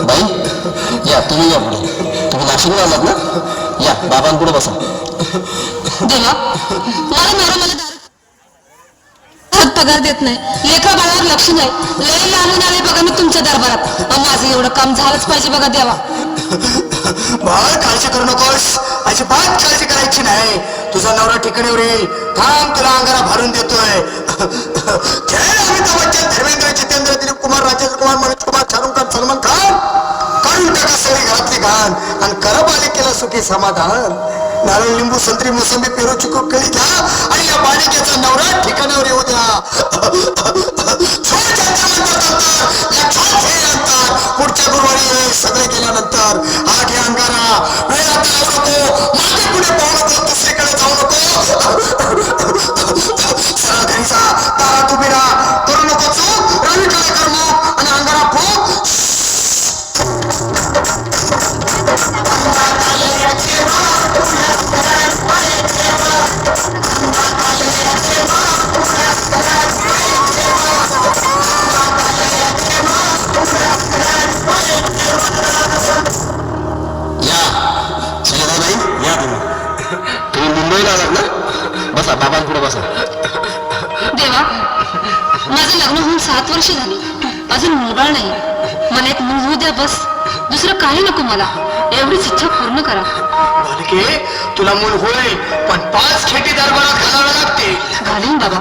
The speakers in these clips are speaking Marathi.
बाई या तुम्ही या पुढे. तुम्ही नाशिकला आलात ना? या बाबांपुढे बसा. पगार देत नाही. लेखा बाळावर लक्ष नाही. लय लांबून आले बघा मी तुमच्या दरबारात. अहो, माझं एवढं काम झालंच पाहिजे बघा देवा. बाळ काळजी करू नकोस. अशी अजिबात काळजी करायची नाही. तुझा नवरा ठिकाणी येईल. थांब तुला अंगारा भरून देतोय. खेळ धर्मेंद्र. बालिकेला समाधान. नारळ लिंबू संत्री मोसंबी पेरू चिकू केळी घ्या आणि या बालिकेचा नवरा ठिकाणावर येऊ द्या. पुढच्या गुरुवारी सगळे गेल्यानंतर हा घे अंगारा. वेळ आता जाऊ नको. मागे पुढे पाहू नको. दुसरीकडे जाऊ नको. सरळ घरी जा दारात करू नको चूक. रवी काय कर्म. आणि अंगारा फूक. देवा माझं लग्न होऊन सात वर्ष झाली. अजून मुलबाळ नाही. मला एक मूल होऊ द्या बस. दुसरं काही नको मला. एवढीच इच्छा पूर्ण करा. बालिके तुला मूल होईल पण पाच खेटी दरबारात घालावे लागते घालीन बाबा.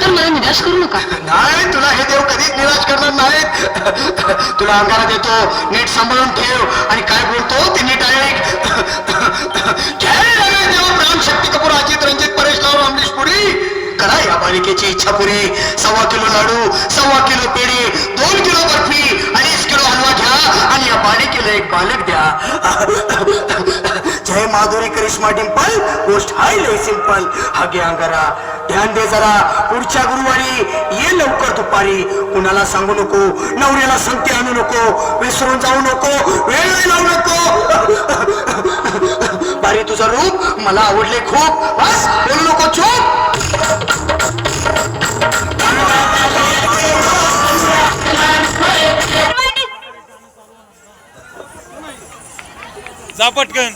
तर मला निराश करू नका. नाही तुला हे देव कधीच निराश करणार नाहीत. तुला अंगारा देतो नीट सांभाळून ठेव. आणि काय बोलतो ते नीट ऐक. जय रवी देव प्राण शक्ती कपूर अजित रंजित परेश राव अमरीश पुरी. करा या बालिकेची इच्छा पुरी सव्वा किलो लाडू सव्वा किलो पेढी दोन किलो पाणी केलं एक बालक द्या. जय माधुरी करिश्मा डिंपल गोष्ट हाय लय सिंपल हगे अंगारा ध्यान दे जरा पुढच्या गुरुवारी ये लवकर दुपारी. कुणाला सांगू नको नवऱ्याला संगती आणू नको विसरून जाऊ नको वेळ लावू नको. बारी तुझं रूप मला आवडले खूप. बस जा पटकन.